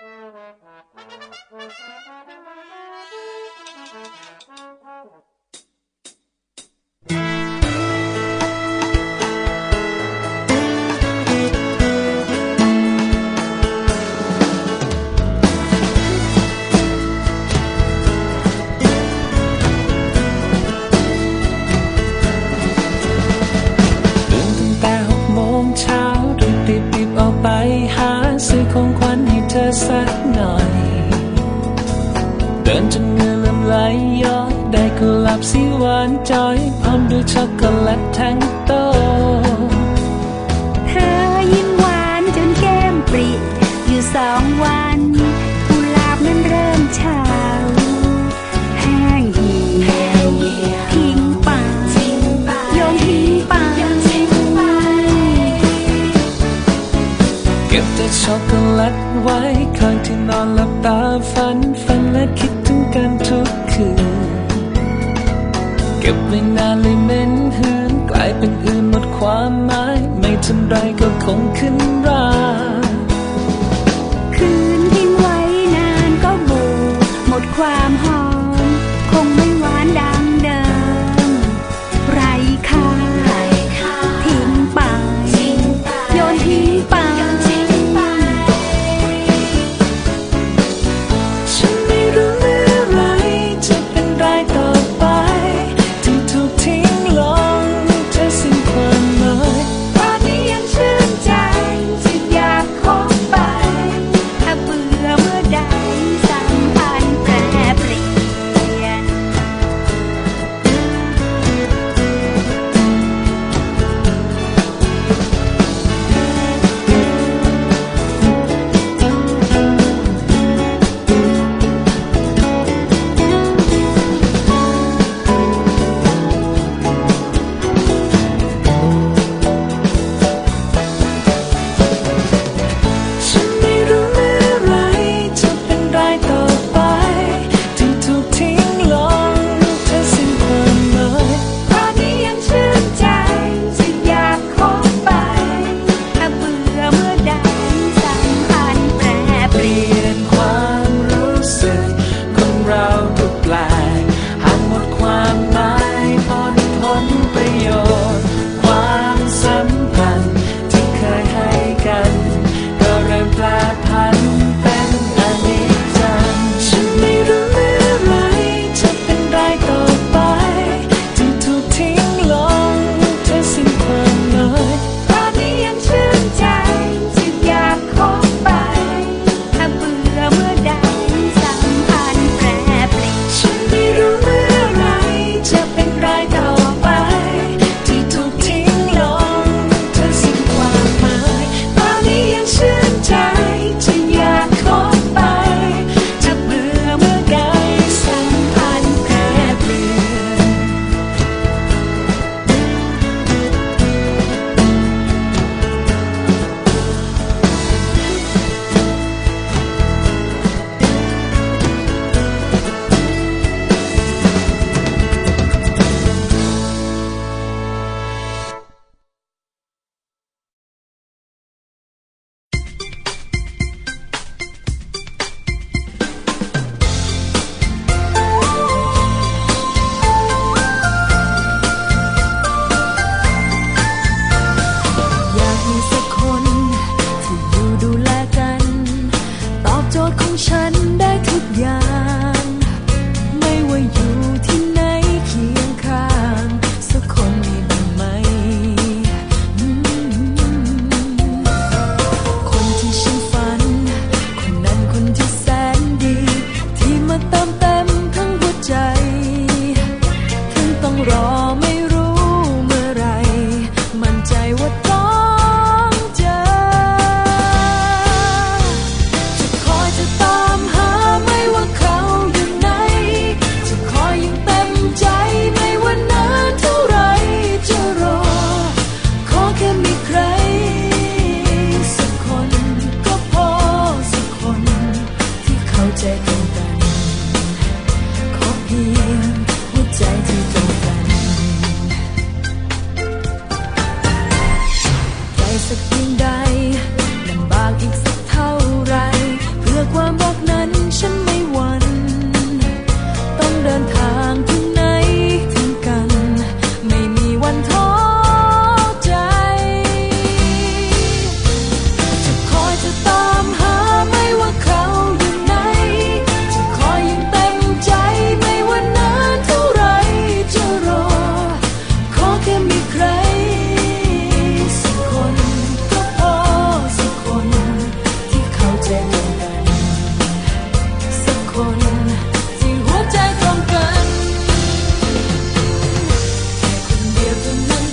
ตื่ สักหน่อย เดินจนเงือลำไหลย้อยได้กุหลาบสีหวานจอยพร้อมด้วยช็อกโกแลตทั้งโต ที่นอนหลับตาฝันฝันและคิดถึงกันทุกคืน เก็บไว้นานเลยเหม็นหืนกลายเป็นอื่นหมดความหมาย ไม่ทันไรก็คงขึ้นรา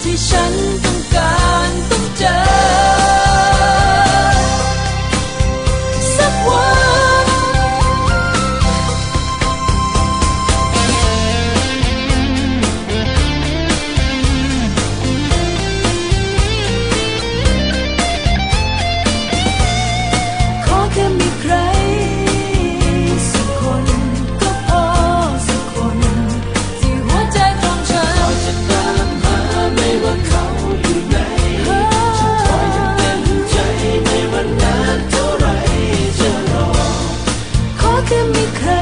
ที่ฉันต้องการ look at me cause